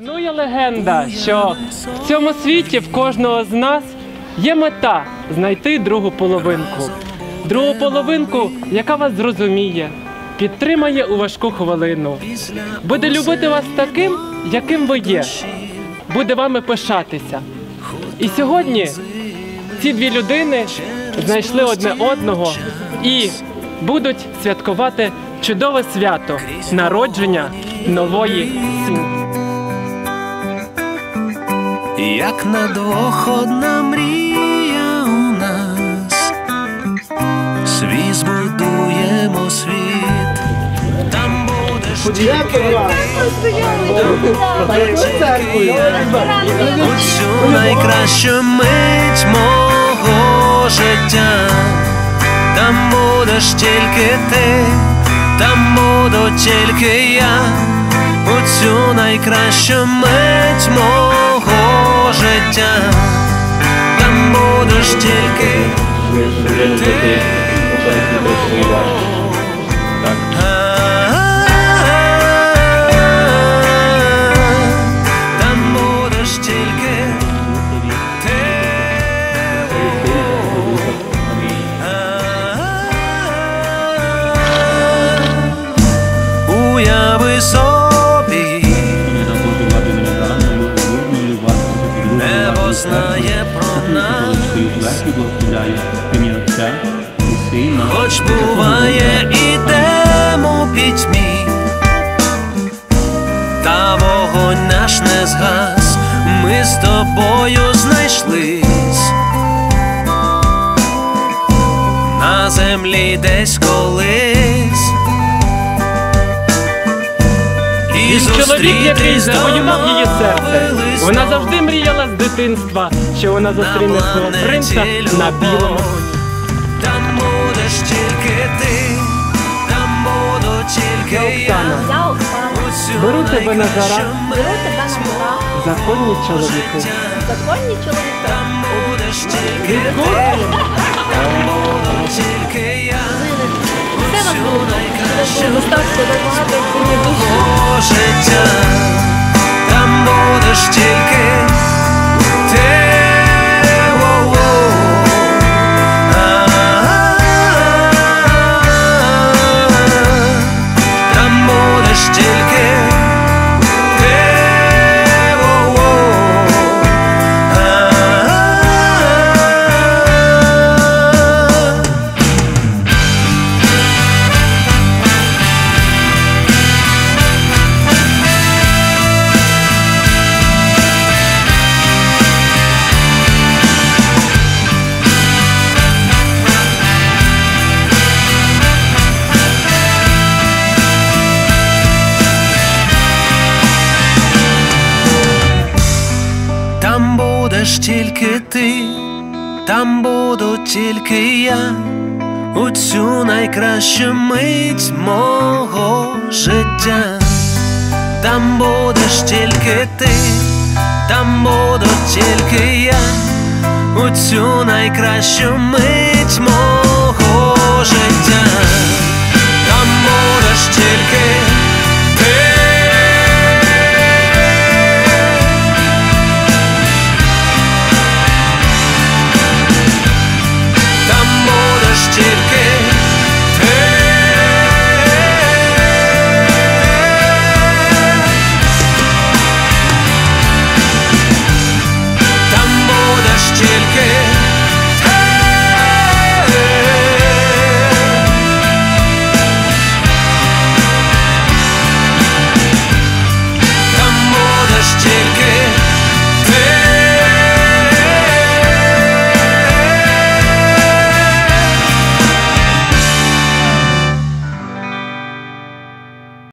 Існує легенда, що в цьому світі в кожного з нас є мета знайти другу половинку. Другу половинку, яка вас зрозуміє, підтримає у важку хвилину, буде любити вас таким, яким ви є, буде вами пишатися. І сьогодні ці дві людини знайшли одне одного і будуть святкувати чудове свято народження нової сім'ї. Як на двох одна мрія у нас, свій збудуємо світ, там будеш усю найкращу мить мого життя, там будеш тільки ти, там буду тільки я, цю найкращу мить мого життя, там будеш тільки ти. Там будеш тільки ти. Уяви собі, знає про нас, хоч буває ідемо Чоловік, який завоював її серце. Вона завжди мріяла з дитинства, що вона зустріне свого принца на білому. Там будеш тільки ти, там буду тільки я. Я Оксана, Беру тебе на гора. беру тебе на гора, законні чоловіки. законні чоловіки. Там будеш тільки Відколи? там буду тільки я. Все вас було найкраще достатньо допомагати в цій tricks будеш тільки ти, там буду тільки я, у цю найкращу мить мого життя, там будеш тільки ти, там буду тільки я, у цю найкращу мить мого y el que